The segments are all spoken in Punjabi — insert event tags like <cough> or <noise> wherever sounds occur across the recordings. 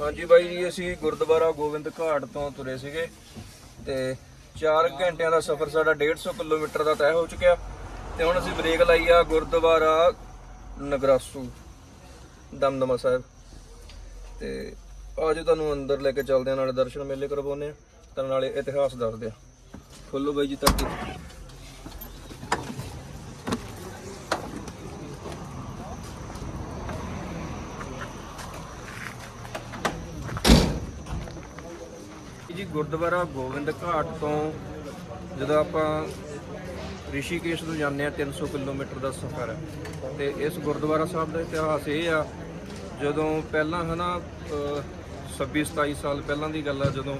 ਹਾਂਜੀ ਬਾਈ ਜੀ, ਅਸੀਂ ਗੁਰਦੁਆਰਾ ਗੋਬਿੰਦ ਘਾਟ ਤੋਂ ਤੁਰੇ ਸੀਗੇ ਤੇ 4 ਘੰਟਿਆਂ ਦਾ ਸਫ਼ਰ ਸਾਡਾ 150 ਕਿਲੋਮੀਟਰ ਦਾ ਤੈਅ ਹੋ ਚੁੱਕਿਆ ਤੇ ਹੁਣ ਅਸੀਂ ਬ੍ਰੇਕ ਲਾਈ ਆ ਗੁਰਦੁਆਰਾ ਨਗਰਾਸੂ, ਦਮਦਮਾ ਸਾਹਿਬ। ਤੇ ਅੱਜ ਤੁਹਾਨੂੰ ਅੰਦਰ ਲੈ ਕੇ ਚੱਲਦੇ ਆ, ਨਾਲੇ ਦਰਸ਼ਨ ਮੇਲੇ ਕਰਵਾਉਂਦੇ ਆ ਤੇ ਨਾਲੇ ਇਤਿਹਾਸ ਦੱਸਦੇ ਆ। ਖੋਲੋ ਬਾਈ ਜੀ ਤੱਕ ਜੀ, ਗੁਰਦੁਆਰਾ ਗੋਬਿੰਦ ਘਾਟ ਤੋਂ ਜਦੋਂ ਆਪਾਂ ਰਿਸ਼ੀਕੇਸ਼ ਨੂੰ ਜਾਂਦੇ ਆ 300 ਕਿਲੋਮੀਟਰ ਦਾ ਸਫ਼ਰ ਹੈ। ਤੇ ਇਸ ਗੁਰਦੁਆਰਾ ਸਾਹਿਬ ਦਾ ਇਤਿਹਾਸ ਇਹ ਆ, ਜਦੋਂ ਪਹਿਲਾਂ ਹਨਾ 26 27 ਸਾਲ ਪਹਿਲਾਂ ਦੀ ਗੱਲ ਆ, ਜਦੋਂ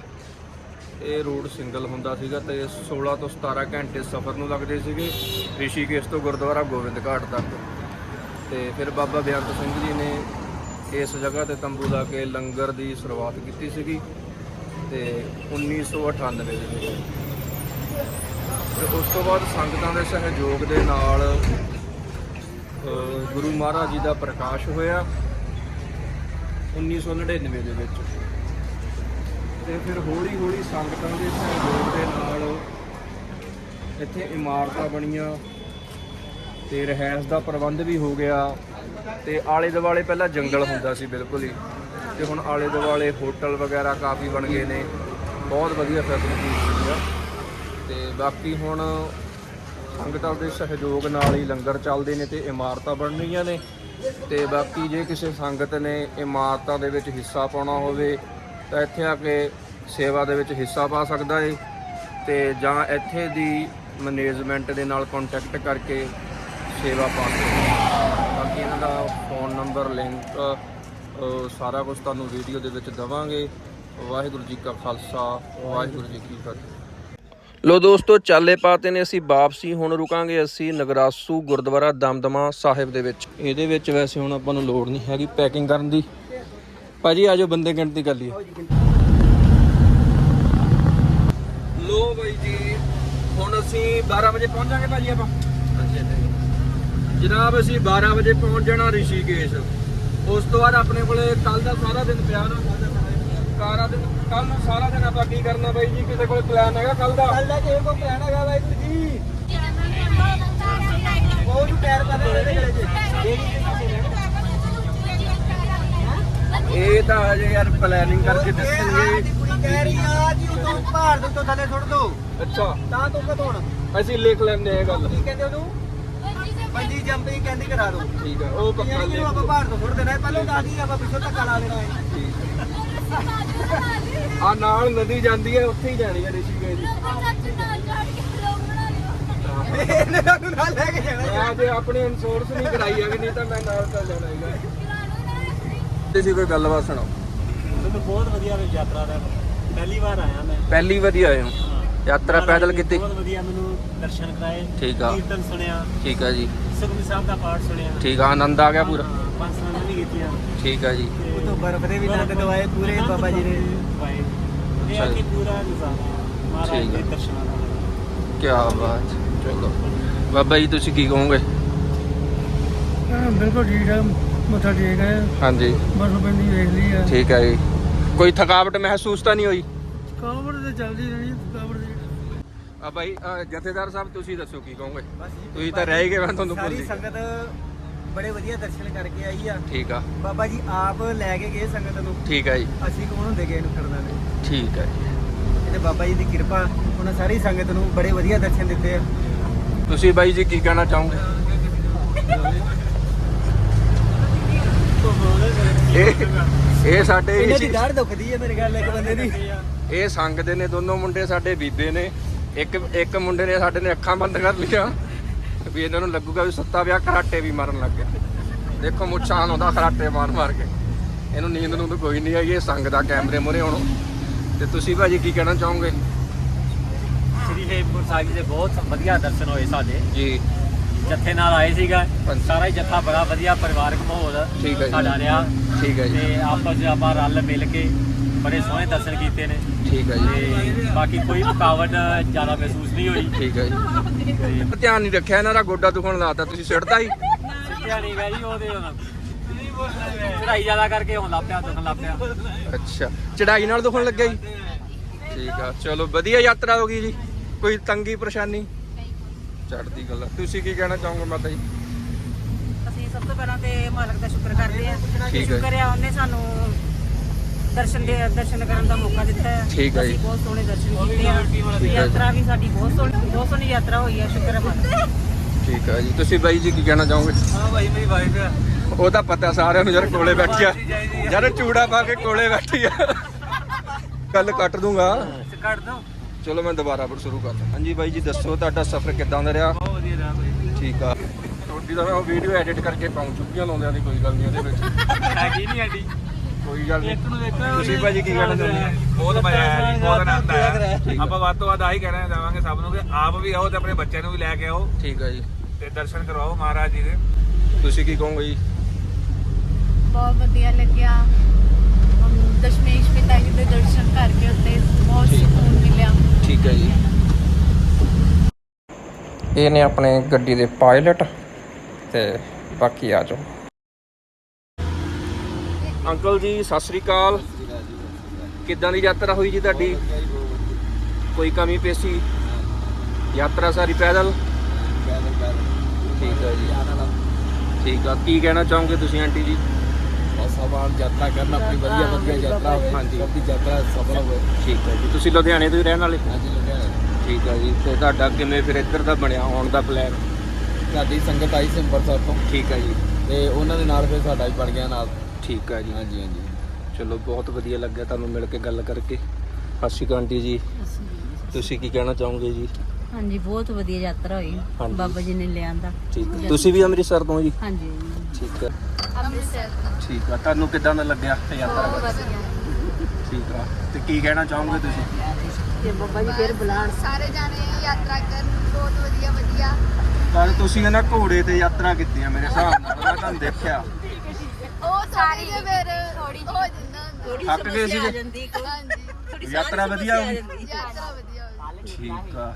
ਇਹ ਰੋਡ ਸਿੰਗਲ ਹੁੰਦਾ ਸੀਗਾ ਤੇ 16 ਤੋਂ 17 ਘੰਟੇ ਸਫ਼ਰ ਨੂੰ ਲੱਗਦੇ ਸੀਗੇ ਰਿਸ਼ੀਕੇਸ਼ ਤੋਂ ਗੁਰਦੁਆਰਾ ਗੋਬਿੰਦ ਘਾਟ ਤੱਕ। ਤੇ ਫਿਰ ਬਾਬਾ ਬੇਅੰਤ ਸਿੰਘ ਜੀ ਨੇ ਇਸ ਜਗ੍ਹਾ ਤੇ ਤੰਬੂ ਲਾ ਕੇ ਲੰਗਰ ਦੀ ਸ਼ੁਰੂਆਤ ਕੀਤੀ ਸੀਗੀ। ਤੇ 1998 ਦੇ ਵਿੱਚ। ਤੇ ਉਸ ਤੋਂ ਬਾਅਦ ਸੰਗਤਾਂ ਦੇ ਸਹਿਯੋਗ ਦੇ ਨਾਲ ਗੁਰੂ ਮਹਾਰਾਜ ਜੀ ਦਾ ਪ੍ਰਕਾਸ਼ ਹੋਇਆ 1999 ਦੇ ਵਿੱਚ। ਤੇ ਫਿਰ ਹੌਲੀ ਹੌਲੀ ਸੰਗਤਾਂ ਦੇ ਸਹਿਯੋਗ ਦੇ ਨਾਲ ਇੱਥੇ ਇਮਾਰਤਾਂ ਬਣੀਆਂ ਤੇ ਰਹਿائش ਦਾ ਪ੍ਰਬੰਧ ਵੀ ਹੋ ਗਿਆ ਤੇ ਆਲੇ ਦੁਆਲੇ ਪਹਿਲਾਂ ਜੰਗਲ ਹੁੰਦਾ ਸੀ, ਬਿਲਕੁਲ ਹੀ। ਤੇ ਹੁਣ ਆਲੇ ਦੁਆਲੇ ਹੋਟਲ ਵਗੈਰਾ ਕਾਫੀ ਬਣ ਗਏ ਨੇ। ਬਹੁਤ ਵਧੀਆ ਫੈਸਿਲਿਟੀ ਹੁੰਦੀ ਆ। ਤੇ ਬਾਕੀ ਹੁਣ ਸੰਗਤਾਂ ਦੇ ਸਹਿਯੋਗ ਨਾਲ ਹੀ ਲੰਗਰ ਚੱਲਦੇ ਨੇ ਤੇ ਇਮਾਰਤਾਂ ਬਣ ਰਹੀਆਂ ਨੇ। ਤੇ ਬਾਕੀ ਜੇ ਕਿਸੇ ਸੰਗਤ ਨੇ ਇਮਾਰਤਾਂ ਦੇ ਵਿੱਚ ਹਿੱਸਾ ਪਾਉਣਾ ਹੋਵੇ, ਤਾਂ ਇੱਥੇ ਆ ਕੇ ਸੇਵਾ ਦੇ ਵਿੱਚ ਹਿੱਸਾ ਪਾ ਸਕਦਾ ਏ। ਤੇ ਜਾਂ ਇੱਥੇ ਦੀ ਮੈਨੇਜਮੈਂਟ ਦੇ ਨਾਲ ਕੰਟੈਕਟ ਕਰਕੇ ਸੇਵਾ ਪਾ ਸਕਦਾ ਬਾਕੀ ਇਹਨਾਂ ਦਾ ਫੋਨ ਨੰਬਰ ਲਿੰਕ ਸਾਰਾ ਕੁਝ ਤੁਹਾਨੂੰ ਵੀਡੀਓ ਦੇ ਵਿੱਚ ਦਵਾਂਗੇ। ਵਾਹਿਗੁਰੂ ਜੀ ਕਾ ਖਾਲਸਾ ਵਾਹਿਗੁਰੂ ਜੀ ਕੀ ਫਤਿਹ। ਲੋ ਦੋਸਤੋ ਚਾਲੇ ਪਾਤੇ ਨੇ ਅਸੀਂ ਵਾਪਸੀ ਹੁਣ ਰੁਕਾਂਗੇ ਅਸੀਂ ਨਗਰਾਸੂ ਗੁਰਦੁਆਰਾ ਦਮਦਮਾ ਸਾਹਿਬ ਦੇ ਵਿੱਚ। ਇਹਦੇ ਵਿੱਚ ਵੈਸੇ ਹੁਣ ਆਪਾਂ ਨੂੰ ਲੋੜ ਨਹੀਂ ਹੈਗੀ ਪੈਕਿੰਗ ਕਰਨ ਦੀ। ਭਾਜੀ ਆਜੋ ਬੰਦੇ ਗਿਣਤੀ ਕਰ ਲਈਏ। ਲੋ ਬਾਈ ਜੀ ਹੁਣ ਅਸੀਂ 12 ਵਜੇ ਪਹੁੰਚਾਂਗੇ ਭਾਜੀ ਆਪਾਂ। ਜਨਾਬ ਅਸੀਂ 12 ਵਜੇ ਪਹੁੰਚ ਜਾਣਾ ਰਿਸ਼ੀਕੇਸ਼। ਉਸ ਤੋਂ ਬਾਅਦ ਆਪਣੇ ਕੋਲੇ ਕੱਲ ਦਾ ਸਾਰਾ ਦਿਨ ਪਿਆ ਨਾ ਸਾਰਾ ਦਿਨ ਕੱਲ ਨੂੰ ਸਾਰਾ ਦਿਨ ਆਪਾਂ ਕੀ ਕਰਨਾ ਬਾਈ ਜੀ? ਕਿਸੇ ਕੋਲ ਪਲਾਨ ਹੈਗਾ ਕੱਲ ਦਾ? ਕੱਲ ਦਾ ਕਿਸੇ ਕੋ ਪਲਾਨ ਹੈਗਾ ਵਾਹਿਗੁਰੂ ਜੀ। ਬਹੁਤ ਪੈਰ ਪਾ ਦੇ ਇਹਦੇ ਗਲੇ 'ਚ ਇਹ ਤਾਂ ਹਜੇ ਯਾਰ ਪਲੈਨਿੰਗ ਕਰਕੇ ਦੱਸਣਗੇ। ਕਹਿ ਰਹੀ ਆ ਜੀ ਉਦੋਂ ਪਹਾੜ ਦੇ ਉੱਤੋਂ ਥੱਲੇ ਸੁੱਟ ਦੋ। ਅੱਛਾ। ਤਾਂ ਤੂੰ ਕਦੋਂ ਅਸੀਂ ਲਿਖ ਲੈਂਦੇ ਇਹ ਗੱਲ। ਕੀ ਕਹਿੰਦੇ ਉਹਨੂੰ? ਪੰਜੀ ਜੰਪਿੰਗ ਕਹਿੰਦੀ ਕਰਾ ਦੋ। ਠੀਕ ਆ ਉਹ ਪੱਕਾ ਯਾਨੀ ਕਿ ਆਪਾਂ ਪਹਾੜ ਤੋਂ ਸੁੱਟ ਦੇਣਾ ਹੈ। ਪਹਿਲਾਂ ਦਾਦੀ ਆਪਾਂ ਪਿੱਛੋਂ ਧੱਕਾ ਲਾ ਦੇਣਾ ਹੈ। ਆ ਨਾਲ ਨਦੀ ਜਾਂਦੀ ਹੈ ਉੱਥੇ ਹੀ ਜਾਣੀ ਹੈ ਰਿਸ਼ੀਕੇਸ਼ ਦੀ। ਇਹਨੇ ਨੂੰ ਨਾਲ ਲੈ ਕੇ ਜਾਣਾ ਜੇ ਆਪਣੀ ਇੰਸ਼ੋਰੈਂਸ ਨਹੀਂ ਕਰਾਈ ਹੈਗੀ ਨਹੀਂ ਤਾਂ ਮੈਂ ਨਾਲ ਚੱਲ ਜਾਣਾ ਹੈਗਾ। ਤੁਸੀਂ ਕੋਈ ਗੱਲਬਾਤ ਸੁਣਾਓ। ਮੈਨੂੰ ਬਹੁਤ ਵਧੀਆ ਵੀ ਯਾਤਰਾ ਦਾ ਪਹਿਲੀ ਵਾਰ ਆਇਆ ਮੈਂ। ਪਹਿਲੀ ਵਾਰੀ ਆਏ ਹੋ? ਯਾਤਰਾ ਪੈਦਲ ਕੀਤੀ। ਬਹੁਤ ਵਧੀਆ ਮੈਨੂੰ ਦਰਸ਼ਨ ਕਰਾਏ ਠੀਕ ਆ। ਕੀਰਤਨ ਸੁਣਿਆ। ਠੀਕ ਆ ਜੀ। ਸੁਖਮਨੀ ਸਾਹਿਬ ਦਾ ਪਾਠ ਸੁਣਿਆ। ਠੀਕ ਆ ਆਨੰਦ ਆ ਗਿਆ ਪੂਰਾ। ਹਾਂ, ਪੰਜ ਸਮਾਂ ਵੀ ਕੀਤੀਆਂ ਠੀਕ ਆ ਜੀ। ਉਹ ਤੋਂ ਬਰਫ਼ ਦੇ ਵੀ ਨੰਦ ਦਵਾਏ ਪੂਰੇ ਬਾਬਾ ਜੀ ਨੇ ਦਵਾਏ। ਇਹ ਆ ਕਿ। ਪੂਰਾ ਨਜ਼ਾਰਾ ਮਹਾਰਾਜ ਦੇ। ਦਰਸ਼ਨਾਂ ਦਾ ਕੀ ਬਾਤ ਚਲੋ। ਬਾਬਾ ਜੀ ਤੁਸੀਂ ਕੀ ਕਹੋਗੇ? ਬਿਲਕੁਲ ਠੀਕ ਹੈ ਮੱਥਾ ਟੇਕ ਹੈ ਹਾਂਜੀ। ਬਸ ਬੰਦੀ ਵੇਖ ਲਈ ਹੈ ਠੀਕ ਹੈ ਜੀ। ਕੋਈ ਥਕਾਵਟ ਮਹਿਸੂਸ ਤਾਂ ਨਹੀਂ ਹੋਈ? ਕਾਵੜ ਤੇ ਚੱਲਦੀ ਰਹਿਣੀ ਕਾਵੜ ਦੀ ਆ ਅ, ਜਥੇਦਾਰ ਸਾਹਿਬ ਤੁਸੀਂ ਦੱਸੋ ਕੀ ਕਹੋਗੇ? ਤੁਸੀਂ ਤਾਂ ਰਹਿ ਗਏ ਮੈਂ ਤੁਹਾਨੂੰ ਸਾਰੀ ਸੰਗਤ ਬੜੇ ਵਧੀਆ ਦਰਸ਼ਨ ਕਰਕੇ ਆਈ ਆ। ਠੀਕ ਆ। ਬਾਬਾ ਜੀ ਆਪ ਲੈ ਕੇ ਗਏ ਸੰਗਤ ਨੂੰ। ਠੀਕ ਆ ਜੀ। ਅਸੀਂ ਕੌਣ ਹੁੰਦੇ ਗਏ ਨੂੰ ਕਰਨਾ ਨੇ ਠੀਕ ਆ ਜੀ। ਇਹ ਤੇ ਬਾਬਾ ਜੀ ਦੀ ਕਿਰਪਾ ਉਹਨਾਂ ਸਾਰੀ ਸੰਗਤ ਨੂੰ ਬੜੇ ਵਧੀਆ ਦਰਸ਼ਨ ਦਿੱਤੇ ਆ। ਤੁਸੀਂ ਬਾਈ ਜੀ ਕੀ ਕਹਿਣਾ ਚਾਹੋਗੇ? ਇਹ ਇਹ ਸਾਡੇ ਇਹਨਾਂ ਦੀ ਦਾੜ ਦੁਖਦੀ ਹੈ ਮੇਰੇ ਗੱਲ ਇੱਕ ਬੰਦੇ ਦੀ। ਇਹ ਸੰਗ ਦੇ ਨੇ ਦੋਨੋਂ ਮੁੰਡੇ ਸਾਡੇ ਬੀਬੇ ਨੇ। ਇੱਕ ਇੱਕ ਮੁੰਡੇ ਨੇ ਸਾਡੇ ਨੇ ਅੱਖਾਂ ਬੰਦ ਕਰ ਲਈਆਂ। ਵੀ ਇਹਨਾਂ ਨੂੰ ਲੱਗੂਗਾ ਵੀ ਸੱਤਾ ਵਿਆਹ ਖਰਾਟੇ ਵੀ ਮਾਰਨ ਲੱਗ ਗਿਆ ਦੇਖੋ ਮੁੱਛਾਂ ਆਉਂਦਾ ਖਰਾਟੇ ਮਾਰ ਮਾਰ ਕੇ। ਇਹਨੂੰ ਨੀਂਦ ਨੂੰ ਤਾਂ ਕੋਈ ਨਹੀਂ ਆਈ ਇਹ ਸੰਗ ਦਾ ਕੈਮਰੇ ਮੂਹਰੇ ਹੁਣ। ਤੇ ਤੁਸੀਂ ਭਾਜੀ ਕੀ ਕਹਿਣਾ ਚਾਹੋਗੇ? ਸ੍ਰੀ ਹੇਮਕੁੰਟ ਸਾਹਿਬ ਦੇ ਬਹੁਤ ਵਧੀਆ ਦਰਸ਼ਨ ਹੋਏ ਸਾਡੇ। ਜੀ। ਜੱਥੇ ਨਾਲ ਆਏ ਸੀਗਾ। ਸਾਰਾ ਹੀ ਜੱਥਾ ਬੜਾ ਵਧੀਆ ਪਰਿਵਾਰਕ ਮਾਹੌਲ। ਸਾਡਾ ਰਿਹਾ। ਠੀਕ ਹੈ ਜੀ। ਤੇ ਆਪਸ ਵਿੱਚ ਆਪਾਂ ਰਲ ਮਿਲ ਕੇ ਬੜੇ ਸੋਹਣੇ ਦਰਸ਼ਨ ਕੀਤੇ ਨੇ। ਠੀਕ ਹੈ ਜੀ। ਤੇ ਬਾਕੀ ਕੋਈ ਥਕਾਵਟ ਜ਼ਿਆਦਾ ਮਹਿਸੂਸ ਨਹੀਂ ਹੋਈ। ਠੀਕ ਹੈ ਜੀ। ਧਿਆਨ ਨਹੀਂ ਰੱਖਿਆ ਇਹਨਾਂ ਦਾ ਗੋਡਾ ਦੁਖਣ ਲਾਤਾ ਤੁਸੀਂ ਸਿੱਟਦਾ ਹੀ ਸਿੱਧਿਆ ਨਹੀਂ ਗਾ ਜੀ ਉਹਦੇ ਹੁਣ ਚੜਾਈ ਜ਼ਿਆਦਾ ਕਰਕੇ ਹੁਣ ਲੱਗ ਪਿਆ ਦੁਖਣ ਲੱਗ ਪਿਆ। ਅੱਛਾ ਚੜਾਈ ਨਾਲ ਦੁਖਣ ਲੱਗਿਆ ਜੀ? ਠੀਕ ਆ ਚਲੋ ਵਧੀਆ ਯਾਤਰਾ ਹੋ ਗਈ ਜੀ। ਕੋਈ ਤੰਗੀ ਪਰੇਸ਼ਾਨੀ? ਚੜਦੀ ਗੱਲ ਆ। ਤੁਸੀਂ ਕੀ ਕਹਿਣਾ ਚਾਹੋਗੇ ਮਾਤਾ ਜੀ? ਅਸੀਂ ਸਭ ਤੋਂ ਪਹਿਲਾਂ ਤੇ ਮਾਲਕ ਦਾ ਸ਼ੁਕਰ ਕਰਦੇ ਠੀਕ ਹੈ। ਸ਼ੁਕਰ ਹੈ ਉਹਨੇ ਸਾਨੂੰ ਦਰਸ਼ਨ ਦੇ ਦਰਸ਼ਨ ਕਰਨ ਦਾ ਮੌਕਾ ਦਿੱਤਾ ਹੈ। ਠੀਕ ਹੈ ਜੀ। ਅਸੀਂ ਬਹੁਤ ਸੋਹਣੇ ਦਰਸ਼ਨ ਕੀਤੇ ਆ। ਜੀ। ਯਾਤਰਾ ਵੀ ਸਾਡੀ ਬਹੁਤ ਸੋਹਣੀ ਬਹੁਤ ਸੋਹਣੀ ਯਾਤਰਾ ਹੋਈ ਹੈ ਸ਼ੁਕਰ ਹੈ ਮਾਲਕ ਦਾ ਠੀਕ ਆ ਜੀ। ਤੁਸੀਂ ਬਾਈ ਜੀ ਕੀ ਕਹਿਣਾ ਚਾਹੋਗੇ? ਹਾਂ ਭਾਈ ਮੇਰੀ ਵਾਈਫ ਆ। ਉਹ ਤਾਂ ਪਤਾ ਸਾਰਿਆਂ ਨੂੰ ਯਾਰ ਕੋਲੇ ਬੈਠੀ ਆ। ਯਾਰ ਚੂੜਾ ਪਾ ਕੇ ਕੋਲੇ ਬੈਠੀ ਆ। ਗੱਲ ਕੱਟ ਦੂੰਗਾ। ਕੱਢ ਦੋ। ਚਲੋ ਮੈਂ ਦੁਬਾਰਾ ਫਿਰ ਸ਼ੁਰੂ ਕਰਦਾ। ਹਾਂਜੀ ਬਾਈ ਜੀ ਦੱਸੋ ਤੁਹਾਡਾ ਸਫ਼ਰ ਕਿੱਦਾਂ ਦਾ ਰਿਹਾ? ਬਹੁਤ ਵਧੀਆ ਰਿਹਾ ਭਾਈ ਠੀਕ ਆ। ਤੁਹਾਡੀ ਤਾਂ ਮੈਂ ਉਹ ਵੀਡੀਓ ਐਡਿਟ ਕਰਕੇ ਪਾਉਂ ਚੁੱਕੀਆਂ ਲਾਉਂਦਿਆਂ ਦੀ ਕੋਈ ਗੱਲ ਨਹੀਂ ਉਹਦੇ ਵਿੱਚ। ਹੈਗੀ ਨਹੀਂ ਐਡੀ। ਕੋਈ ਗੱਲ ਨਹੀਂ। ਇੱਕ ਨੂੰ ਦੇਖਣਾ ਤੁਸੀਂ ਭਾਜੀ ਕੀ ਕਹਿਣਾ ਚਾਹੁੰਦੇ ਬਹੁਤ ਮਜ਼ਾ ਆਇਆ ਜੀ ਬਹੁਤ ਆਨੰਦ ਆਇਆ। ਠੀਕ ਆ। ਆਪਾਂ ਵੱਧ ਤੋਂ ਵੱਧ ਆਹੀ ਕਹਿਣਾ ਚਾਹਾਂਗੇ ਸਭ ਨੂੰ ਕਿ ਆਪ ਵੀ ਆਓ ਤੇ ਆਪਣੇ ਬੱਚਿਆਂ ਨੂੰ ਵੀ ਲੈ ਕੇ ਆਓ ਠੀਕ ਆ ਜੀ। ਤੇ ਦਰਸ਼ਨ ਕਰਵਾਓ ਮਹਾਰਾਜ ਜੀ ਦੇ। ਤੁਸੀਂ ਕੀ ਕਹੋਗੇ ਜੀ? ਬਹੁਤ ਵਧੀਆ ਲੱਗਿਆ। ਦਸ਼ਮੇਸ਼ ਪਿਤਾ ਜੀ ਦੇ ਦਰਸ਼ਨ ਕਰਕੇ ਉੱਤੇ ਬਹੁਤ। ਸਕੂਨ ਮਿਲਿਆ। ਠੀਕ ਹੈ ਜੀ। ਇਹ ਨੇ ਆਪਣੇ ਗੱਡੀ ਦੇ ਪਾਇਲਟ ਤੇ ਬਾਕੀ ਆ ਜਾਓ। ਅੰਕਲ ਜੀ ਸਤਿ ਸ੍ਰੀ ਅਕਾਲ। ਕਿੱਦਾਂ ਦੀ ਯਾਤਰਾ ਹੋਈ ਜੀ ਤੁਹਾਡੀ? ਕੋਈ ਕਮੀ ਪੇਸੀ? ਯਾਤਰਾ ਸਾਰੀ ਪੈਦਲ? ਠੀਕ ਹੈ ਜੀ। ਠੀਕ ਆ। ਕੀ ਕਹਿਣਾ ਚਾਹੋਗੇ ਤੁਸੀਂ ਆਂਟੀ ਜੀ? ਸਵਾਲ ਯਾਤਰਾ ਕਰਨਾ ਆਪਣੀ ਵਧੀਆ ਵਧੀਆ ਯਾਤਰਾ ਹਾਂਜੀ। ਦੀ ਯਾਤਰਾ ਸਫਲ ਹੋਵੇ। ਠੀਕ ਹੈ ਜੀ। ਤੁਸੀਂ ਲੁਧਿਆਣੇ ਤੋਂ ਹੀ ਰਹਿਣ ਵਾਲੇ? ਹਾਂਜੀ ਲੁਧਿਆਣੇ ਠੀਕ ਹੈ ਜੀ। ਤੇ ਤੁਹਾਡਾ ਕਿਵੇਂ ਫਿਰ ਇੱਧਰ ਦਾ ਬਣਿਆ ਆਉਣ ਦਾ ਪਲਾਨ ਸਾਡੀ ਸੰਗਤ ਆਈ ਸੀ ਅੰਮ੍ਰਿਤਸਰ ਤੋਂ। ਠੀਕ ਹੈ ਜੀ। ਤੇ ਉਹਨਾਂ ਦੇ ਨਾਲ ਫਿਰ ਸਾਡਾ ਵੀ ਬਣ ਗਿਆ ਨਾਲ। ਠੀਕ ਹੈ ਜੀ ਹਾਂਜੀ ਹਾਂਜੀ। ਚਲੋ ਬਹੁਤ ਵਧੀਆ ਲੱਗਿਆ ਤੁਹਾਨੂੰ ਮਿਲ ਕੇ ਗੱਲ ਕਰਕੇ। ਸਤਿ ਸ਼੍ਰੀ ਅਕਾਲ ਆਂਟੀ ਜੀ। ਤੁਸੀਂ ਕੀ ਕਹਿਣਾ ਚਾਹੋਗੇ ਜੀ? ਹਾਂਜੀ ਬਹੁਤ ਵਧੀਆ ਯਾਤਰਾ ਹੋਈ। ਹਾਂਜੀ। ਬਾਬਾ ਜੀ ਨੇ ਲਿਆਂਦਾ ਠੀਕ। ਤੁਸੀਂ ਵੀ ਅੰਮ੍ਰਿਤਸਰ ਤੋਂ ਜੀ? ਹਾਂਜੀ। ਠੀਕ ਹੈ। ਅੰਮ੍ਰਿਤਸਰ ਠੀਕ ਆ। ਤੁਹਾਨੂੰ ਕਿੱਦਾਂ ਦਾ ਲੱਗਿਆ ਇਹ ਯਾਤਰਾ? ਕਰਕੇ? ਠੀਕ ਆ। ਤੇ ਕੀ ਕਹਿਣਾ ਚਾਹੋਗੇ ਤੁਸੀਂ? ਤੇ ਬਾਬਾ ਜੀ ਫਿਰ ਬੁਲਾਣ ਸਾਰੇ ਜਾਣੇ ਯਾਤਰਾ ਕਰਨ। ਬਹੁਤ ਵਧੀਆ ਵਧੀਆ। ਤੁਸੀਂ ਨਾ ਘੋੜੇ ਤੇ ਯਾਤਰਾ ਕੀਤੀ ਆ ਮੇਰੇ ਹਿਸਾਬ ਨਾਲ। ਮੈਂ ਤੁਹਾਨੂੰ ਦੇਖਿਆ। ਸਾਰੀ ਦੇ ਫਿਰ ਥੋੜੀ ਹੋ ਜਾਂਦਾ ਹੁੰਦਾ। ਥੱਕ ਗਏ ਸੀ ਹਾਂਜੀ। ਯਾਤਰਾ ਵਧੀਆ ਹੋਈ। ਯਾਤਰਾ ਵਧੀਆ ਹੋਈ। ਠੀਕ ਆ।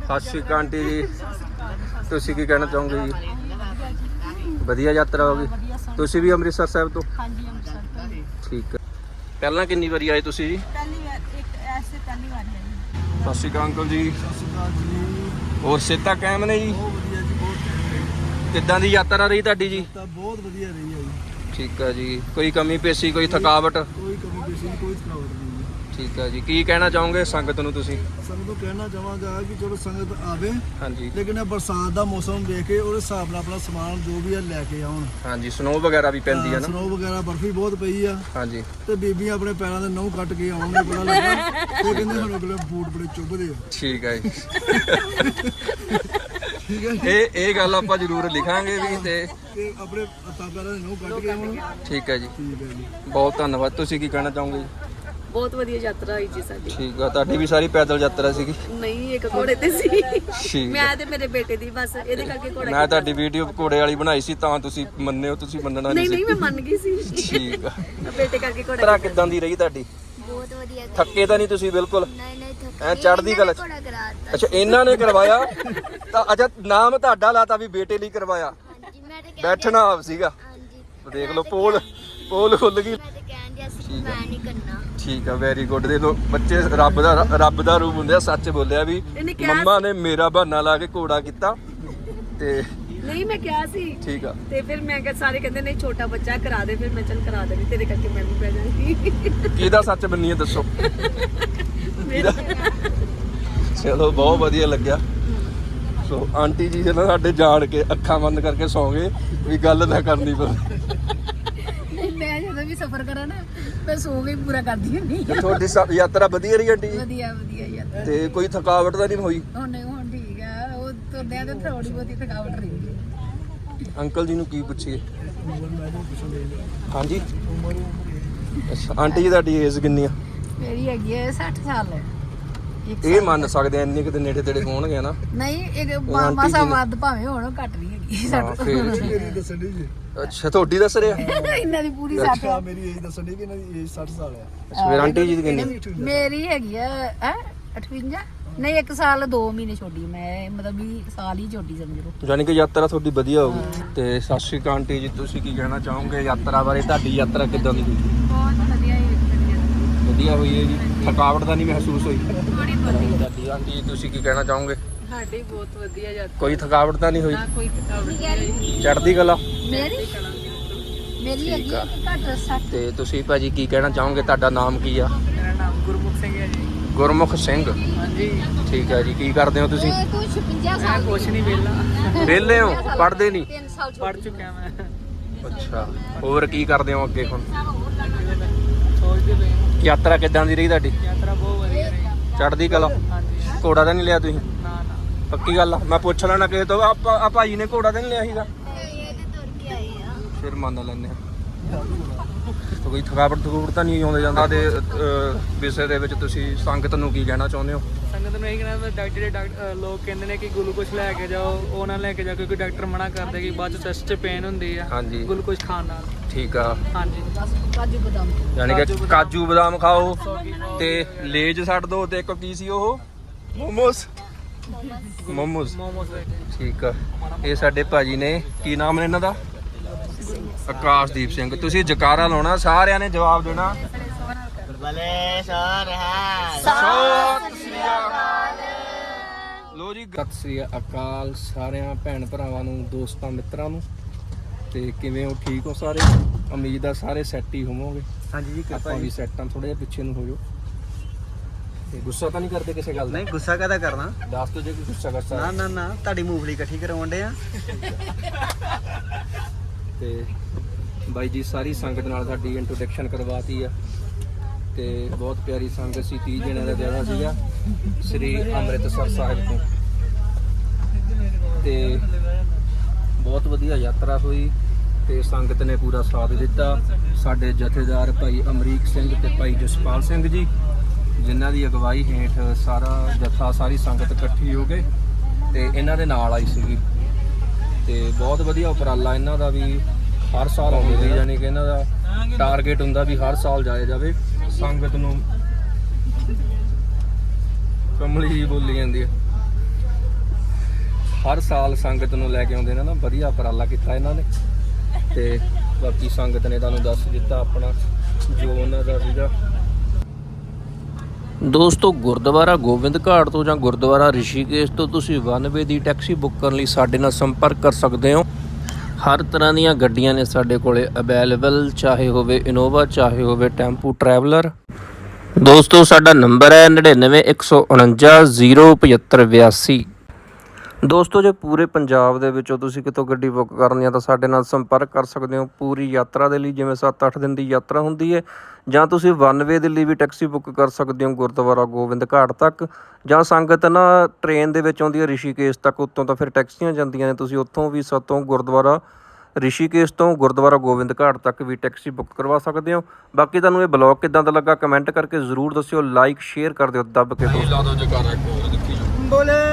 ਸਤਿ ਸ਼੍ਰੀ ਅਕਾਲ ਆਂਟੀ ਜੀ। ਤੁਸੀਂ ਕੀ ਕਹਿਣਾ ਚਾਹੋਗੇ ਜੀ? ਵਧੀਆ ਯਾਤਰਾ ਹੋ ਗਈ। ਤੁਸੀਂ ਵੀ ਅੰਮ੍ਰਿਤਸਰ ਸਾਹਿਬ ਤੋਂ? ਹਾਂਜੀ ਅੰਮ੍ਰਿਤਸਰ ਤੋਂ ਠੀਕ ਪਹਿਲਾਂ ਕਿੰਨੀ ਵਾਰੀ ਆਏ ਤੁਸੀਂ ਜੀ? ਪਹਿਲੀ ਵਾਰ ਇੱਕ ਐਸੇ ਪਹਿਲੀ ਵਾਰ ਹੈ ਸਤਿ ਸ਼੍ਰੀ ਅਕਾਲ ਅੰਕਲ ਜੀ। ਹੋਰ ਸਿਹਤਾਂ ਕਾਇਮ ਨੇ ਜੀ? ਕਿੱਦਾਂ ਦੀ ਯਾਤਰਾ ਰਹੀ ਤੁਹਾਡੀ ਜੀ? ਤਾਂ ਬਹੁਤ ਵਧੀਆ ਰਹੀ ਹੈ ਜੀ। ਠੀਕ ਹੈ ਜੀ। ਕੋਈ ਕਮੀ ਪੇਸ਼ੀ ਕੋਈ ਥਕਾਵਟ? ਕੋਈ ਕਮੀ ਪੇਸ਼ੀ ਨਹੀਂ ਕੋਈ ਥਕਾਵਟ ਨਹੀਂ ਠੀਕ ਹੈ ਜੀ। ਕੀ ਕਹਿਣਾ ਚਾਹੋਗੇ ਸੰਗਤ ਨੂੰ ਤੁਸੀਂ? ਸੰਗਤ ਨੂੰ ਕਹਿਣਾ ਚਾਹਾਂਗਾ ਕਿ ਚਲੋ ਸੰਗਤ ਆਵੇ ਹਾਂਜੀ। ਲੇਕਿਨ ਇਹ ਬਰਸਾਤ ਦਾ ਮੌਸਮ ਵੇਖ ਕੇ ਉਹਦੇ ਹਿਸਾਬ ਨਾਲ ਆਪਣਾ ਸਮਾਨ ਜੋ ਵੀ ਹੈ ਲੈ ਕੇ ਆਉਣ। ਹਾਂਜੀ ਸਨੋ ਵਗੈਰਾ ਵੀ ਪੈਂਦੀ ਹੈ ਨਾ? ਸਨੋ ਵਗੈਰਾ ਬਰਫੀ ਬਹੁਤ ਪਈ ਆ। ਹਾਂਜੀ। ਤੇ ਬੀਬੀਆਂ ਆਪਣੇ ਪੈਰਾਂ ਦੇ ਨਹੁੰ ਕੱਟ ਕੇ ਆਉਣਗੇ ਪਤਾ ਲੱਗਾ। ਉਹ ਕਹਿੰਦੇ ਹੁਣ ਅਗਲੇ ਬੂਟ ਬੜੇ ਚੁੱਭਦੇ ਆ। ਠੀਕ ਹੈ ਜੀ। ਠੀਕ ਹੈ ਇਹ ਇਹ ਗੱਲ ਆਪਾਂ ਜ਼ਰੂਰ ਲਿਖਾਂਗੇ ਵੀ ਤੇ ਤੇ ਆਪਣੇ ਹੱਥਾਂ ਪੈਰਾਂ ਦੇ ਨਹੁੰ ਕੱਟ ਕੇ ਠੀਕ ਹੈ ਜੀ। ਠੀਕ ਹੈ ਜੀ। ਬਹੁਤ ਧੰਨਵਾਦ। ਤੁਸੀਂ ਕੀ ਕਹਿਣਾ ਚਾਹੋਗੇ ਜੀ? ਬਹੁਤ ਵਧੀਆ ਯਾਤਰਾ ਹੋਈ ਜੀ ਸਾਡੀ। ਠੀਕ ਆ ਤੁਹਾਡੀ ਵੀ ਸਾਰੀ ਪੈਦਲ ਯਾਤਰਾ ਸੀਗੀ? ਨਹੀਂ ਇੱਕ ਘੋੜੇ ਤੇ ਸੀ। ਠੀਕ ਮੈਂ ਤੇ ਮੇਰੇ ਬੇਟੇ ਦੀ ਬਸ ਇਹਦੇ ਕਰਕੇ ਘੋੜਾ ਮੈਂ ਤੁਹਾਡੀ ਵੀਡੀਓ ਘੋੜੇ ਵਾਲੀ ਬਣਾਈ ਸੀ ਤਾਂ ਤੁਸੀਂ ਮੰਨਿਓ ਤੁਸੀਂ ਮੰਨਣਾ ਨਹੀਂ ਨਹੀਂ ਨਹੀਂ ਮੈਂ ਮੰਨ ਗਈ ਸੀ। ਠੀਕ ਆ। ਬੇਟੇ ਕਰਕੇ ਘੋੜਾ ਤਰਾ ਕਿਦਾਂ ਦੀ ਰਹੀ ਤੁਹਾਡੀ? ਬਹੁਤ ਵਧੀਆ ਥੱਕੇ ਤਾਂ ਨਹੀਂ ਤੁਸੀਂ ਬਿਲਕੁਲ? ਨਹੀਂ ਨਹੀਂ ਥੱਕ ਐਂ ਚੜ੍ਹਦੀ ਕਲਾ ਚ। ਘੋੜਾ ਕਰਾਤਾ ਅੱਛਾ ਇਹਨਾਂ ਨੇ ਕਰਵਾਇਆ? ਤਾਂ ਅੱਛਾ ਨਾਮ ਤੁਹਾਡਾ ਲਾਤਾ ਵੀ ਬੇਟੇ ਲਈ ਕਰਵਾਇਆ। ਹਾਂਜੀ ਮੈਂ ਤੇ ਬੈਠਣਾ ਆਪ ਸੀਗਾ। ਹਾਂਜੀ ਦੇਖ ਲਓ ਪੋਲ ਪੋਲ ਖੁੱਲ ਗਈ। ਮੈਂ ਤੇ ਕਹਿੰਦੀ ਸੀ ਮੈਂ ਨਹੀਂ ਕਰਨਾ। ਠੀਕ ਆ ਵੈਰੀ ਗੁੱਡ ਦੇ ਲੋ ਬੱਚੇ ਰੱਬ ਦਾ ਰੱਬ ਦਾ ਰੂਪ ਹੁੰਦੇ ਆ ਸੱਚ ਬੋਲਿਆ ਵੀ ਇਹਨੇ ਕਿਹਾ ਮੰਮਾ ਨੇ ਮੇਰਾ ਬਹਾਨਾ ਲਾ ਕੇ ਘੋੜਾ ਕੀਤਾ ਤੇ ਨਹੀਂ ਮੈਂ ਕਿਹਾ ਸੀ। ਠੀਕ ਆ। ਤੇ ਫਿਰ ਮੈਂ ਕਿਹਾ ਸਾਰੇ ਕਹਿੰਦੇ ਨਹੀਂ ਛੋਟਾ ਬੱਚਾ ਕਰਾ ਦੇ ਫਿਰ ਮੈਂ ਚੱਲ ਕਰਾ ਦੇਣੀ ਤੇਰੇ ਕਰਕੇ ਮੈਂ ਵੀ ਪੈ ਜਾਣੀ ਕਿਹਦਾ ਸੱਚ ਬੰਨੀ ਹੈ ਦੱਸੋ? ਚਲੋ ਬਹੁਤ ਵਧੀਆ ਲੱਗਿਆ। ਸੋ ਆਂਟੀ ਜੀ ਨਾ ਸਾਡੇ ਜਾਣ ਕੇ ਅੱਖਾਂ ਬੰਦ ਕਰਕੇ ਸੌਂ ਗਏ ਵੀ ਗੱਲ ਨਾ ਕਰਨੀ ਪਵੇ ਮੈਂ ਜਦੋਂ ਵੀ ਸਫ਼ਰ ਕਰਾਂ ਨਾ ਮੈਂ ਸੋ ਕੇ ਪੂਰਾ ਕਰਦੀ ਹੁੰਦੀ ਤੇ ਤੁਹਾਡੀ ਯਾਤਰਾ ਵਧੀਆ ਰਹੀ ਆਂਟੀ ਜੀ? ਵਧੀਆ ਵਧੀਆ ਯਾਰ ਤੇ ਕੋਈ ਥਕਾਵਟ ਤਾਂ ਨਹੀਂ ਹੋਈ? ਹੁਣ ਹੁਣ ਠੀਕ ਆ ਉਹ ਤੁਰਦਿਆਂ ਤੇ ਥੋੜੀ ਬਹੁਤੀ ਥਕਾਵਟ ਰਹੀ ਅੰਕਲ ਜੀ ਨੂੰ ਕੀ ਪੁੱਛੀਏ? ਹਾਂਜੀ। ਅੱਛਾ ਆਂਟੀ ਜੀ ਤੁਹਾਡੀ ਏਜ ਕਿੰਨੀ ਆ ਮੇਰੀ ਹੈਗੀ ਹੈ 60 ਸਾਲ। ਇਹ ਮੰਨ ਸਕਦੇ ਆ ਇੰਨੇ ਕਿਤੇ ਨੇੜੇ ਤੇੜੇ ਹੋਣਗੇ ਨਾ ਨਹੀਂ ਉਹ ਆਂਟੀ ਮਾਸਾ ਜੀ ਵੱਧ ਭਾਵੇਂ ਹੁਣ ਘੱਟ ਵੀ ਹੈਗੀ ਹਾਂ ਫੇਰ ਠੀਕ ਮੇਰੀ ਦੱਸਣ ਦੀ ਜੀ। ਅੱਛਾ ਤੁਹਾਡੀ ਦੱਸ ਰਿਹਾ? <laughs> ਇਹਨਾਂ ਦੀ ਪੂਰੀ। ਸੱਤ ਅੱਛਾ ਮੇਰੀ ਏਜ ਦੱਸਣ ਦੀ ਕਿ ਇਹਨਾਂ ਦੀ ਏਜ 60 ਸਾਲ ਆ। ਅੱਛਾ ਫਿਰ ਆਂਟੀ ਜੀ ਦੀ ਕਿੰਨੀ? ਮੇਰੀ ਹੈਗੀ ਹੈ ਹੈ 58 ਨਹੀਂ ਇੱਕ ਸਾਲ 2 ਮਹੀਨੇ ਛੋਟੀ ਮੈਂ ਮਤਲਬ ਵੀ ਸਾਲ ਹੀ ਛੋਟੀ ਸਮਝ ਲਓ। ਯਾਨੀ ਕਿ ਯਾਤਰਾ ਤੁਹਾਡੀ ਵਧੀਆ ਹੋਊਗੀ। ਤੇ ਸਤਿ ਸ਼੍ਰੀ ਅਕਾਲ ਆਂਟੀ ਜੀ ਤੁਸੀਂ ਕੀ ਕਹਿਣਾ ਚਾਹੋਗੇ? ਯਾਤਰਾ ਬਾਰੇ ਤੁਹਾਡੀ ਯਾਤਰਾ ਕਿੱਦਾਂ ਦੀ ਹੋਈ? ਬਹੁਤ ਵਧੀਆ ਹੀ ਵਧੀਆ। ਹੋਈ ਹੈ ਜੀ। ਥਕਾਵਟ ਤਾਂ ਨਹੀਂ ਮਹਿਸੂਸ ਹੋਈ? ਤੁਹਾਡੀ ਆਂਟੀ ਜੀ ਤੁਸੀਂ ਕੀ ਕਹਿਣਾ ਚਾਹੋਗੇ? ਸਾਡੀ ਬਹੁਤ ਵਧੀਆ ਯਾਤਰਾ। ਕੋਈ ਥਕਾਵਟ ਤਾਂ ਨਹੀਂ ਹੋਈ? ਕੋਈ ਥਕਾਵਟ ਨਹੀਂ ਚੜ੍ਹਦੀ ਕਲਾ? ਮੇਰੀ? ਮੇਰੀ ਠੀਕ ਆ। ਘੱਟ ਸੱਟ ਤੇ ਤੁਸੀਂ ਭਾਜੀ ਕੀ ਕਹਿਣਾ ਚਾਹੋਗੇ? ਤੁਹਾਡਾ ਨਾਮ ਕੀ ਆ ਮੇਰਾ ਨਾਮ ਗੁਰਮੁਖ ਸਿੰਘ ਹੈ ਜੀ ਗੁਰਮੁਖ ਸਿੰਘ। ਹਾਂਜੀ। ਠੀਕ ਹੈ ਜੀ ਕੀ ਕਰਦੇ ਹੋ ਤੁਸੀਂ? ਤੂੰ 56 ਸਾਲ ਕੁਛ ਨਹੀਂ ਵੇਲਾ ਵਿਹਲੇ ਹੋ? ਪੜ੍ਹਦੇ ਨਹੀਂ? 3 ਸਾਲ ਪੜ ਚੁੱਕਿਆ ਮੈਂ। ਅੱਛਾ। ਹੋਰ ਕੀ ਕਰਦੇ ਹੋ ਅੱਗੇ ਹੁਣ? ਸੋਚਦੇ ਪਏ ਯਾਤਰਾ ਕਿੱਦਾਂ ਦੀ ਰਹੀ ਤੁਹਾਡੀ? ਯਾਤਰਾ ਬਹੁਤ ਵਧੀਆ ਰਹੀ। ਚੜ੍ਹਦੀ ਕਲਾ? ਹਾਂਜੀ। ਘੋੜਾ ਤਾਂ ਨਹੀਂ ਲਿਆ ਤੁਸੀਂ? ਨਾ ਨਾ। ਪੱਕੀ ਗੱਲ ਆ। ਮੈਂ ਪੁੱਛ ਲੈਣਾ ਕਿਸੇ ਤੋਂ ਆਪਾਂ ਆ ਭਾਜੀ ਨੇ ਘੋੜਾ ਤਾਂ ਨਹੀਂ ਲਿਆ ਸੀਗਾ? ਫਿਰ ਮੰਨ ਲੈਂਦੇ ਆ ਤਾਂ ਕੋਈ ਥਕਾਵਟ ਥਕੂਵਟ ਤਾਂ ਨਹੀਂ ਆਉਂਦੇ ਜਾਂਦਾ ਦੇ ਅਹ, ਵਿਸ਼ੇ ਦੇ ਵਿੱਚ ਤੁਸੀਂ ਸੰਗਤ ਨੂੰ ਕੀ ਕਹਿਣਾ ਚਾਹੁੰਦੇ ਹੋ? ਸੰਗਤ ਨੂੰ ਇਹ ਕਹਿਣਾ ਮੈਂ ਡਾਕਟਰ ਜਿਹੜੇ ਲੋਕ ਕਹਿੰਦੇ ਨੇ ਕਿ ਗਲੂਕੋਜ਼ ਲੈ ਕੇ ਜਾਓ ਉਹ ਨਾ ਲੈ ਕੇ ਜਾਓ ਕਿਉਂਕਿ ਡਾਕਟਰ ਮਨਾ ਕਰਦੇ ਕਿ ਬਾਅਦ ਚ ਚੈਸਟ 'ਚ ਪੇਨ ਹੁੰਦੀ ਆ ਹਾਂਜੀ। ਗਲੂਕੋਜ਼ ਖਾਣ ਨਾਲ। ਠੀਕ ਆ। ਹਾਂਜੀ। ਕਾਜੂ ਬਦਾਮ। ਯਾਨੀ ਕਿ ਕਾਜੂ ਬਦਾਮ। ਖਾਓ। ਤੇ ਲੇਜ ਛੱਡ ਦੋ ਤੇ ਇੱਕ ਕੀ ਸੀ ਉਹ? ਮੋਮੋਸ। ਮੋਮੋਸ। ਮੋਮੋਸ ਲੈ ਕੇ। ਠੀਕ ਆ। ਇਹ ਸਾਡੇ ਭਾਜੀ ਨੇ ਕੀ ਨਾਮ ਨੇ ਇਹਨਾਂ ਦਾ? ਆਕਾਸ਼ਦੀਪ ਸਿੰਘ ਤੁਸੀਂ ਜਕਾਰਾ ਲਾਉਣਾ ਸਾਰਿਆਂ ਨੇ ਜਵਾਬ ਦੇਣਾ। ਸਤਿ ਸ੍ਰੀ ਅਕਾਲ। ਲੋ ਜੀ ਸਤਿ ਸ੍ਰੀ ਅਕਾਲ ਸਾਰਿਆਂ ਭੈਣ ਭਰਾਵਾਂ ਨੂੰ ਦੋਸਤਾਂ ਮਿੱਤਰਾਂ ਨੂੰ। ਤੇ ਕਿਵੇਂ ਹੋ? ਠੀਕ ਹੋ ਸਾਰੇ? ਉਮੀਦ ਆ ਸਾਰੇ ਸੈੱਟ ਹੀ ਹੋਵੋਗੇ। ਹਾਂਜੀ ਜੀ ਆਪਾਂ ਵੀ ਸੈੱਟ ਥੋੜਾ ਜਿਹਾ ਪਿੱਛੇ ਨੂੰ ਹੋ ਜਾਓ। ਤੇ ਗੁੱਸਾ ਤਾਂ ਨਹੀਂ ਕਰਦੇ ਕਿਸੇ ਗੱਲ ਦਾ? ਨਹੀਂ ਗੁੱਸਾ ਕਾਹਦਾ ਕਰਨਾ? ਦੱਸ ਦੋ ਜੇ ਕੋਈ ਗੁੱਸਾ ਕਰਦਾ। ਨਾ ਨਾ ਨਾ ਤੁਹਾਡੀ ਮੂੰਗਫਲੀ ਇਕੱਠੀ ਕਰਵਾਉਣ ਦੇ ਆ। ਤੇ ਬਾਈ ਜੀ ਸਾਰੀ ਸੰਗਤ ਨਾਲ ਸਾਡੀ ਇੰਟਰੋਡਕਸ਼ਨ ਕਰਵਾਤੀ ਆ। ਤੇ ਬਹੁਤ ਪਿਆਰੀ ਸੰਗਤ ਸੀ 30 ਜਣਿਆਂ ਦਾ ਜ਼ਿਆਦਾ ਸੀਗਾ ਸ੍ਰੀ ਅੰਮ੍ਰਿਤਸਰ ਸਾਹਿਬ ਤੋਂ। ਤੇ ਬਹੁਤ ਵਧੀਆ ਯਾਤਰਾ ਹੋਈ ਤੇ ਸੰਗਤ ਨੇ ਪੂਰਾ ਸਾਥ ਦਿੱਤਾ। ਸਾਡੇ ਜਥੇਦਾਰ ਭਾਈ ਅਮਰੀਕ ਸਿੰਘ ਤੇ ਭਾਈ ਜਸਪਾਲ ਸਿੰਘ ਜੀ, ਜਿਨ੍ਹਾਂ ਦੀ ਅਗਵਾਈ ਹੇਠ ਸਾਰਾ ਜਥਾ, ਸਾਰੀ ਸੰਗਤ ਇਕੱਠੀ ਹੋ ਕੇ ਤੇ ਇਹਨਾਂ ਦੇ ਨਾਲ ਆਈ ਸੀਗੀ। ਤੇ ਬਹੁਤ ਵਧੀਆ ਉਪਰਾਲਾ ਇਹਨਾਂ ਦਾ ਵੀ ਹਰ ਸਾਲ ਆਉਂਦੇ ਨੇ ਯਾਨੀ ਕਿ ਇਹਨਾਂ ਦਾ ਟਾਰਗੇਟ ਹੁੰਦਾ ਵੀ ਹਰ ਸਾਲ ਜਾਇਆ ਜਾਵੇ। ਸੰਗਤ ਨੂੰ ਕਮਲੀ ਜੀ ਬੋਲੀ ਜਾਂਦੀ ਹੈ। ਹਰ ਸਾਲ ਸੰਗਤ ਨੂੰ ਲੈ ਕੇ ਆਉਂਦੇ ਨੇ ਨਾ, ਵਧੀਆ ਉਪਰਾਲਾ ਕੀਤਾ ਇਹਨਾਂ ਨੇ। ਤੇ ਬਾਕੀ ਸੰਗਤ ਨੇ ਤੁਹਾਨੂੰ ਦੱਸ ਦਿੱਤਾ ਆਪਣਾ ਜੋ ਉਹਨਾਂ ਦਾ ਸੀਗਾ। ਦੋਸਤੋ, ਗੁਰਦੁਆਰਾ ਗੋਬਿੰਦ ਘਾਟ ਤੋਂ ਜਾਂ ਗੁਰਦੁਆਰਾ ਰਿਸ਼ੀਕੇਸ਼ ਤੋਂ ਤੁਸੀਂ ਵਨ ਦੀ ਟੈਕਸੀ ਬੁੱਕ ਕਰਨ ਲਈ ਸਾਡੇ ਨਾਲ ਸੰਪਰਕ ਕਰ ਸਕਦੇ ਹੋ। ਹਰ ਤਰ੍ਹਾਂ ਦੀਆਂ ਗੱਡੀਆਂ ਨੇ ਸਾਡੇ ਕੋਲੇ ਅਵੇਲੇਬਲ, ਚਾਹੇ ਹੋਵੇ ਇਨੋਵਾ, ਚਾਹੇ ਹੋਵੇ ਟੈਂਪੂ ਟਰੈਵਲਰ। ਦੋਸਤੋ, ਸਾਡਾ ਨੰਬਰ ਹੈ 9914907582 ਦੋਸਤੋ ਜੇ ਪੂਰੇ ਪੰਜਾਬ ਦੇ ਵਿੱਚੋਂ ਤੁਸੀਂ ਕਿਤੋਂ ਗੱਡੀ ਬੁੱਕ ਕਰਨੀ ਆ ਤਾਂ ਸਾਡੇ ਨਾਲ ਸੰਪਰਕ ਕਰ ਸਕਦੇ ਹੋ ਪੂਰੀ ਯਾਤਰਾ ਦੇ ਲਈ ਜਿਵੇਂ 7-8 ਦਿਨ ਦੀ ਯਾਤਰਾ ਹੁੰਦੀ ਹੈ। ਜਾਂ ਤੁਸੀਂ ਵਨ ਵੇ ਦੇ ਲਈ ਵੀ ਟੈਕਸੀ ਬੁੱਕ ਕਰ ਸਕਦੇ ਹੋ ਗੁਰਦੁਆਰਾ ਗੋਬਿੰਦ ਘਾਟ ਤੱਕ ਜਾਂ ਸੰਗਤ ਨਾ ਟ੍ਰੇਨ ਦੇ ਵਿੱਚ ਆਉਂਦੀ ਹੈ ਰਿਸ਼ੀਕੇਸ਼ ਤੱਕ ਉੱਤੋਂ ਤਾਂ ਫਿਰ ਟੈਕਸੀਆਂ ਜਾਂਦੀਆਂ ਨੇ ਤੁਸੀਂ ਉੱਥੋਂ ਵੀ ਸਤੋਂ ਗੁਰਦੁਆਰਾ ਰਿਸ਼ੀਕੇਸ਼ ਤੋਂ ਗੁਰਦੁਆਰਾ ਗੋਬਿੰਦ ਘਾਟ ਤੱਕ ਵੀ ਟੈਕਸੀ ਬੁੱਕ ਕਰਵਾ ਸਕਦੇ ਹੋ। ਬਾਕੀ ਤੁਹਾਨੂੰ ਇਹ ਬਲੌਗ ਕਿਦਾਂ ਦਾ ਲੱਗਾ ਕਮੈਂਟ ਕਰਕੇ ਜ਼ਰੂਰ ਦੱਸਿਓ ਲਾਈਕ ਸ਼ੇਅਰ ਕਰ ਦਿਓ ਦੱਬ ਕੇ ਦੋਸਤੋ ਲਾ ਦਿਓ ਜਕਾਰਾ ਦੇਖੀ ਬੋਲੇ।